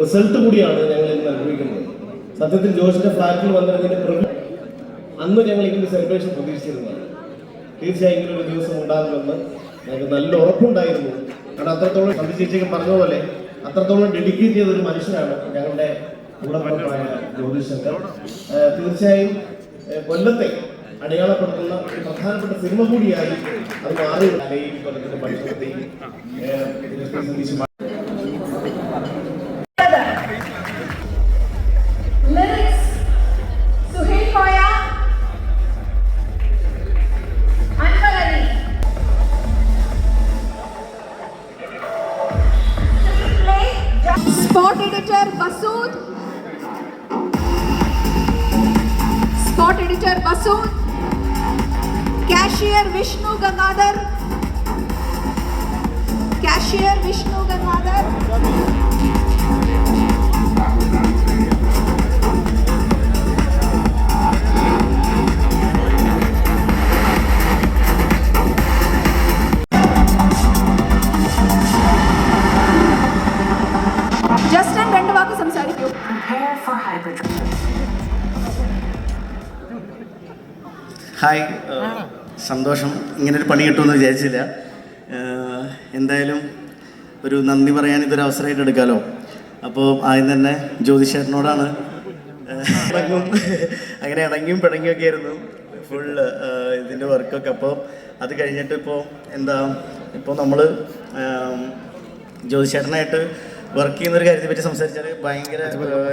Result കൂടിയാണ് ഞങ്ങൾ ഇന്ന് അനുഭവിക്കുന്നത്. സത്യത്തിൽ ജോഷിന്റെ ഫ്ലാറ്റിൽ വന്നിരുന്നതിന്റെ അന്ന് ഞങ്ങൾ ഇങ്ങനെ സെലിബ്രേഷൻ പ്രതീക്ഷിച്ചിരുന്നതാണ്. തീർച്ചയായും ഇങ്ങനെ ഒരു ദിവസം ഉണ്ടാകുമെന്ന് ഞങ്ങൾക്ക് നല്ല ഉറപ്പുണ്ടായിരുന്നു. കാരണം അത്രത്തോളം സന്ധി ചേച്ചിയൊക്കെ പറഞ്ഞ പോലെ അത്രത്തോളം ഡെഡിക്കേറ്റ് ചെയ്ത ഒരു മനുഷ്യനാണ് ഞങ്ങളുടെ കൂടെ ജ്യോതിശങ്കർ തീർച്ചയായും കൊല്ലത്തെ അടയാളപ്പെടുത്തുന്ന ഒരു പ്രധാനപ്പെട്ട സിനിമ കൂടിയായി അത് മാറി കൊല്ലത്തിന്റെ ತಿಳಿಸಿ Spot editor Basood. Spot editor Basood. Cashier Vishnu Gangadhar. Cashier Vishnu Gangadhar just രണ്ട് വാക്ക് സംസാരിക്കൂ. ഹായ് ഏഹ്, സന്തോഷം. ഇങ്ങനൊരു പണി കിട്ടുമെന്ന് വിചാരിച്ചില്ല. എന്തായാലും ഒരു നന്ദി പറയാൻ ഇതൊരു അവസരമായിട്ട് എടുക്കാമല്ലോ അപ്പോൾ ആദ്യം തന്നെ ജ്യോതിഷേട്ടനോടാണ് ഇറങ്ങും അങ്ങനെ ഇറങ്ങിയും പിടങ്ങിയൊക്കെ ആയിരുന്നു ഫുൾ ഇതിന്റെ വർക്കൊക്കെ അപ്പോൾ അത് കഴിഞ്ഞിട്ട് ഇപ്പോൾ എന്താ ഇപ്പോൾ നമ്മൾ ജ്യോതിഷേട്ടനായിട്ട് വർക്ക് ചെയ്യുന്ന ഒരു കാര്യത്തെ പറ്റി സംസാരിച്ചാൽ ഭയങ്കര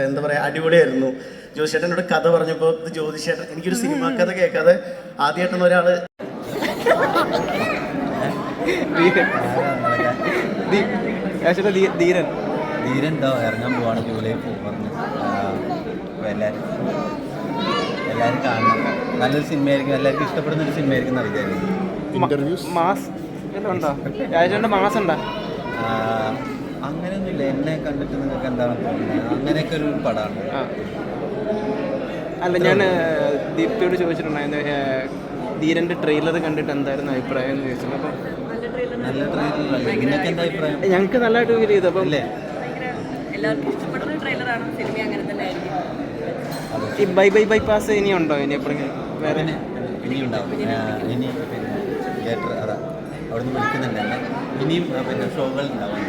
എന്താ പറയുക അടിപൊളിയായിരുന്നു. ജ്യോതിഷേട്ടനോട് കഥ പറഞ്ഞപ്പോൾ ജ്യോതിഷേട്ടൻ എനിക്കൊരു സിനിമ കഥ കേൾക്കാതെ ആദ്യമായിട്ടാണ് ഒരാൾ ധീരൻ. ധീരൻ. ദാ ഇറങ്ങാൻ പോവാണ് ജൂലൈ പോകുന്നു എല്ലാവരും എല്ലാവരും കാണണം. നല്ലൊരു സിനിമയായിരിക്കും. എല്ലാവർക്കും ഇഷ്ടപ്പെടുന്ന ഒരു സിനിമയായിരിക്കും എന്ന് വിചാരിക്കുന്നു മാസ് ഉണ്ടോ? അങ്ങനെയൊന്നുമില്ല. എന്നെ കണ്ടിട്ട് നിങ്ങൾക്ക് എന്താണ് തോന്നുന്നത്? അങ്ങനെയൊക്കെ ഒരു പടമാണ് അല്ല ഞാൻ ദീപ്തിയോട് ചോദിച്ചിട്ടുണ്ടായിരുന്നു ധീരന്റെ ട്രെയിലർ കണ്ടിട്ട് എന്തായിരുന്നു അഭിപ്രായം എന്ന് ചോദിച്ചത് അപ്പം ഞങ്ങൾക്ക് നല്ലതായിട്ട് ഫീൽ ചെയ്തു. അപ്പം അല്ലേ? എല്ലാവർക്കും ഇഷ്ടപ്പെടുന്ന ട്രെയിലറാണ് സിനിമ അങ്ങനെ തന്നെ ഈ ബൈ ബൈ ബൈപ്പാസ് ഇനി ഉണ്ടോ ഇനി എപ്പോഴെങ്കിലും? വേറെ? ഇനി പിന്നെ തിയേറ്റർ അതാ. അവിടെ നിന്ന് വിളിക്കുന്നുണ്ട് ഇനിയും പിന്നെ ഷോകൾ ഉണ്ടാവും.